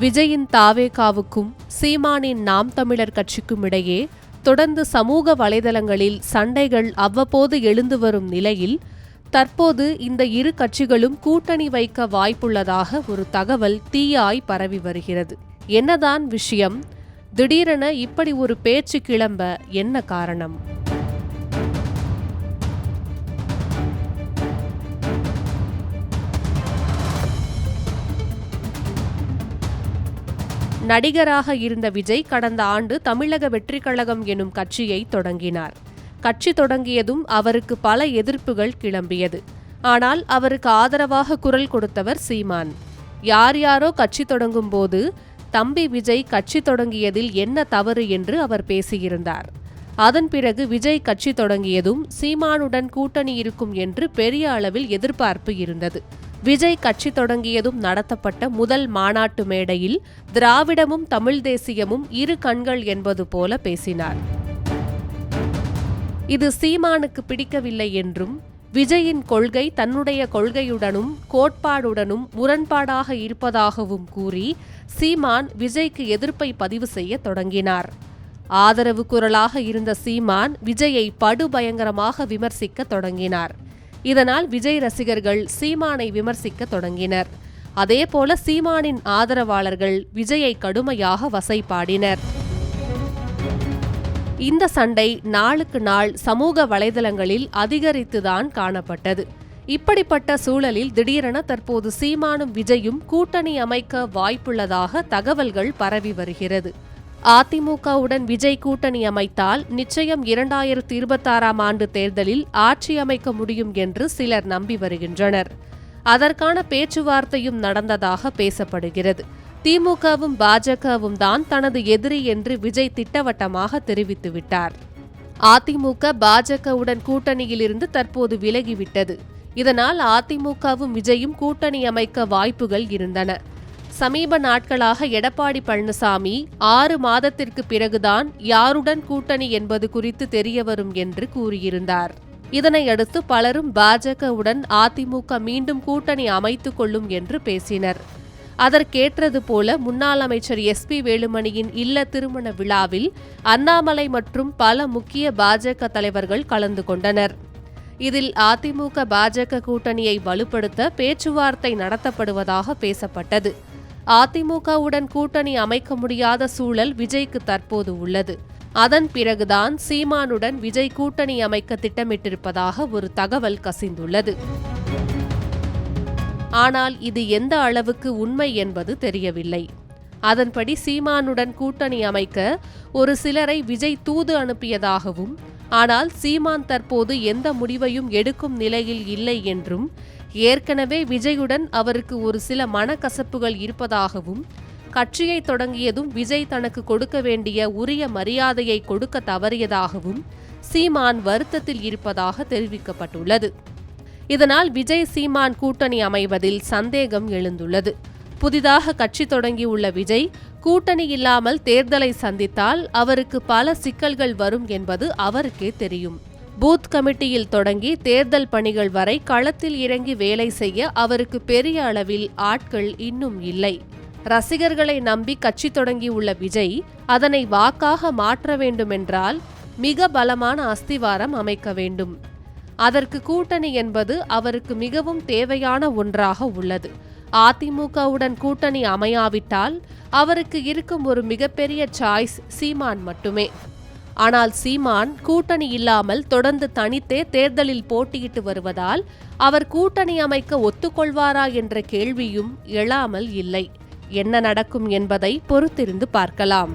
விஜயின் தாவேகாவுக்கும் சீமானின் நாம் தமிழர் கட்சிக்கும் இடையே தொடர்ந்து சமூக வலைதளங்களில் சண்டைகள் அவ்வப்போது எழுந்து வரும் நிலையில் தற்போது இந்த இரு கட்சிகளும் கூட்டணி வைக்க வாய்ப்புள்ளதாக ஒரு தகவல் தீயாய் பரவி வருகிறது. என்னதான் விஷயம் திடீரென இப்படி ஒரு பேச்சு கிளம்ப என்ன காரணம்? நடிகராக இருந்த விஜய் கடந்த ஆண்டு தமிழக வெற்றி கழகம் எனும் கட்சியை தொடங்கினார். கட்சி தொடங்கியதும் அவருக்கு பல எதிர்ப்புகள் கிளம்பியது. ஆனால் அவருக்கு ஆதரவாக குரல் கொடுத்தவர் சீமான். யார் யாரோ கட்சி தொடங்கும் போது தம்பி விஜய் கட்சி தொடங்கியதில் என்ன தவறு என்று அவர் பேசியிருந்தார். அதன் பிறகு விஜய் கட்சி தொடங்கியதும் சீமானுடன் கூட்டணி இருக்கும் என்று பெரிய அளவில் எதிர்பார்ப்பு இருந்தது. விஜய் கட்சி தொடங்கியதும் நடத்தப்பட்ட முதல் மாநாட்டு மேடையில் திராவிடமும் தமிழ் தேசியமும் இரு கண்கள் என்பது போல பேசினார். இது சீமானுக்கு பிடிக்கவில்லை என்றும் விஜயின் கொள்கை தன்னுடைய கொள்கையுடனும் கோட்பாடுடனும் முரண்பாடாக இருப்பதாகவும் கூறி சீமான் விஜய்க்கு எதிர்ப்பை பதிவு செய்ய தொடங்கினார். ஆதரவு குரலாக இருந்த சீமான் விஜயை படுபயங்கரமாக விமர்சிக்க தொடங்கினார். இதனால் விஜய் ரசிகர்கள் சீமானை விமர்சிக்க தொடங்கினர். அதேபோல சீமானின் ஆதரவாளர்கள் விஜயை கடுமையாக வசைபாடினர் இந்த சண்டை நாளுக்கு நாள் சமூக வலைதளங்களில் அதிகரித்துதான் காணப்பட்டது. இப்படிப்பட்ட சூழலில் திடீரென தற்போது சீமானும் விஜயும் கூட்டணி அமைக்க வாய்ப்புள்ளதாக தகவல்கள் பரவி வருகிறது. அதிமுகவுடன் விஜய் கூட்டணி அமைத்தால் நிச்சயம் இரண்டாயிரத்தி இருபத்தாறாம் ஆண்டு தேர்தலில் ஆட்சி அமைக்க முடியும் என்று சிலர் நம்பி வருகின்றனர். அதற்கான பேச்சுவார்த்தையும் நடந்ததாக பேசப்படுகிறது. திமுகவும் பாஜகவும் தான் தனது எதிரி என்று விஜய் திட்டவட்டமாக தெரிவித்துவிட்டார் அதிமுக பாஜகவுடன் கூட்டணியிலிருந்து தற்போது விலகிவிட்டது. இதனால் அதிமுகவும் விஜயும் கூட்டணி அமைக்க வாய்ப்புகள் இருந்தன. சமீப நாட்களாக எடப்பாடி பழனிசாமி ஆறு மாதத்திற்கு பிறகுதான் யாருடன் கூட்டணி என்பது குறித்து தெரியவரும் என்று கூறியிருந்தார். இதனையடுத்து பலரும் பாஜகவுடன் அதிமுக மீண்டும் கூட்டணி அமைத்துக் கொள்ளும் என்று பேசினர். அதற்கேற்றது போல முன்னாள் அமைச்சர் எஸ் பி வேலுமணியின் இல்ல திருமண விழாவில் அண்ணாமலை மற்றும் பல முக்கிய பாஜக தலைவர்கள் கலந்து கொண்டனர். இதில் அதிமுக பாஜக கூட்டணியை வலுப்படுத்த பேச்சுவார்த்தை நடத்தப்படுவதாக பேசப்பட்டது. அதிமுகவுடன் கூட்டணி அமைக்க முடியாத சூழல் விஜய்க்கு தற்போது உள்ளது. அதன் பிறகுதான் சீமானுடன் விஜய் கூட்டணி அமைக்க திட்டமிட்டிருப்பதாக ஒரு தகவல் கசிந்துள்ளது. ஆனால் இது எந்த அளவுக்கு உண்மை என்பது தெரியவில்லை. அதன்படி சீமானுடன் கூட்டணி அமைக்க ஒரு சிலரை விஜய் தூது அனுப்பியதாகவும் ஆனால் சீமான் தற்போது எந்த முடிவையும் எடுக்கும் நிலையில் இல்லை என்றும் ஏற்கனவே விஜயுடன் அவருக்கு ஒரு சில மனக்கசப்புகள் இருப்பதாகவும் கட்சியை தொடங்கியதும் விஜய் தனக்கு கொடுக்க வேண்டிய உரிய மரியாதையை கொடுக்க தவறியதாகவும் சீமான் வருத்தத்தில் இருப்பதாக தெரிவிக்கப்பட்டுள்ளது. இதனால் விஜய் சீமான் கூட்டணி அமைவதில் சந்தேகம் எழுந்துள்ளது. புதிதாக கட்சி தொடங்கியுள்ள விஜய் கூட்டணி இல்லாமல் தேர்தலை சந்தித்தால் அவருக்கு பல சிக்கல்கள் வரும் என்பது அவருக்கே தெரியும். பூத் கமிட்டியில் தொடங்கி தேர்தல் பணிகள் வரை களத்தில் இறங்கி வேலை செய்ய அவருக்கு பெரிய அளவில் ஆட்கள் இன்னும் இல்லை. ரசிகர்களை நம்பி கட்சி தொடங்கியுள்ள விஜய் அதனை வாக்காக மாற்ற வேண்டுமென்றால் மிக பலமான அஸ்திவாரம் அமைக்க வேண்டும். அதற்கு கூட்டணி என்பது அவருக்கு மிகவும் தேவையான ஒன்றாக உள்ளது. அதிமுகவுடன் கூட்டணி அமையாவிட்டால் அவருக்கு இருக்கும் ஒரு மிகப்பெரிய சாய்ஸ் சீமான் மட்டுமே. ஆனால் சீமான் கூட்டணி இல்லாமல் தொடர்ந்து தனித்தே தேர்தலில் போட்டியிட்டு வருவதால் அவர் கூட்டணி அமைக்க ஒத்துக்கொள்வாரா என்ற கேள்வியும் எழாமல் இல்லை. என்ன நடக்கும் என்பதை பொறுத்திருந்து பார்க்கலாம்.